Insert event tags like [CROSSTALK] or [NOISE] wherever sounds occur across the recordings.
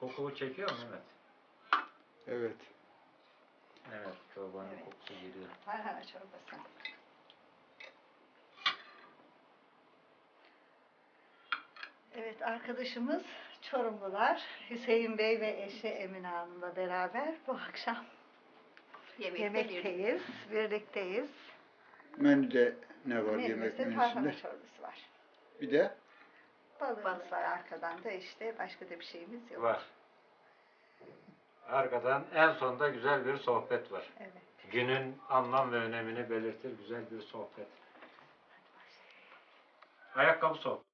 Koku çekiyor mu Mehmet? Evet. Evet, çorbanın Evet. kokusu geliyor. Tarhana çorbası. Evet arkadaşımız Çorumlular Hüseyin Bey ve eşi Emine Hanım'la beraber bu akşam Yemekte yemekteyiz, birlikteyiz. Menüde ne var yemek Menümüzde tarhana menüsünde? çorbası var. Bir de Balığımız Balık. var arkadan da işte başka da bir şeyimiz yok. Var. Arkadan en sonda güzel bir sohbet var. Evet. Günün anlam ve önemini belirtir güzel bir sohbet. Ayakkabı sohbet.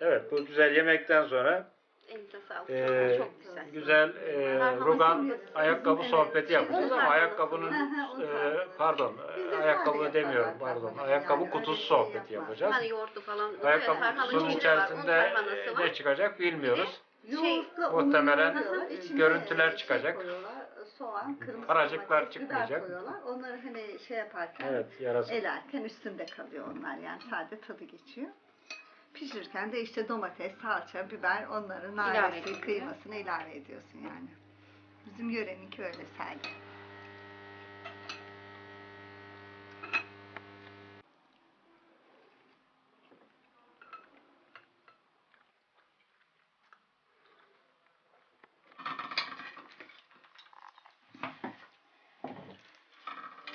Evet, bu güzel yemekten sonra Elinize sağlık. eee, çok güzel. güzel eee, Tarhana rugan ayakkabı Evet. sohbeti yapacağız ama ayakkabının eee, pardon Bizde ayakkabı demiyorum pardon ayakkabı kutusu şey sohbeti yapacağız. Hani yoğurtlu falan. Ayakkabı kutusunun içerisinde ne çıkacak bilmiyoruz. Yoğurtla Muhtemelen görüntüler şey çıkacak. Soğan, kırmızı Paracıklar domates, biber çıkmayacak. koyuyorlar. Onları hani şey yaparken Evet, yarası. elerken üstünde kalıyor onlar yani sade tadı geçiyor. Pişirirken de işte domates, salça, biber onların ediliyor. kıymasını ilave ediyorsun yani. Bizim yöreninki öyle sade.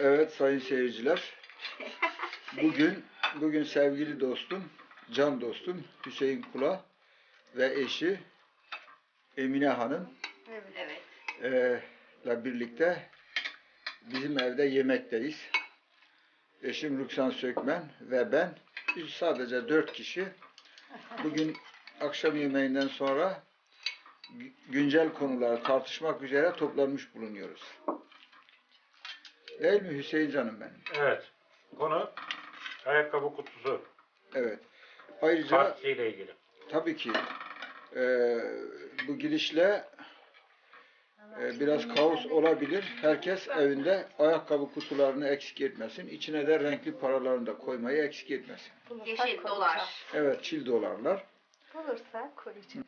evet sayın seyirciler. [LAUGHS] Bugün bugün sevgili dostum, can dostum Hüseyin Kula ve eşi Emine Hanım Evet. Eee, ile birlikte bizim evde yemekteyiz. Eşim Rüksan Sökmen ve ben biz sadece dört kişi bugün akşam yemeğinden sonra gü- güncel konuları tartışmak üzere toplanmış bulunuyoruz. Değil mi Hüseyin canım benim? Evet. Konu ayakkabı kutusu Evet. Ayrıca partiyle ilgili. tabii ki eee, bu girişle eee, biraz kaos olabilir. Herkes evinde ayakkabı kutularını eksik etmesin. İçine de renkli paralarını da koymayı eksik etmesin. Yeşil dolar. Evet çil dolarlar. Bulursak koyacağız.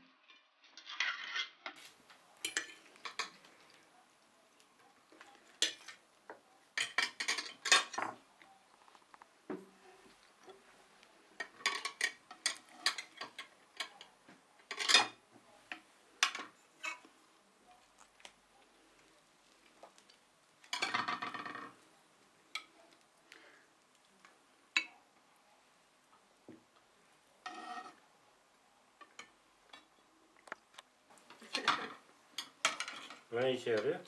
Bu ne işe yarıyor?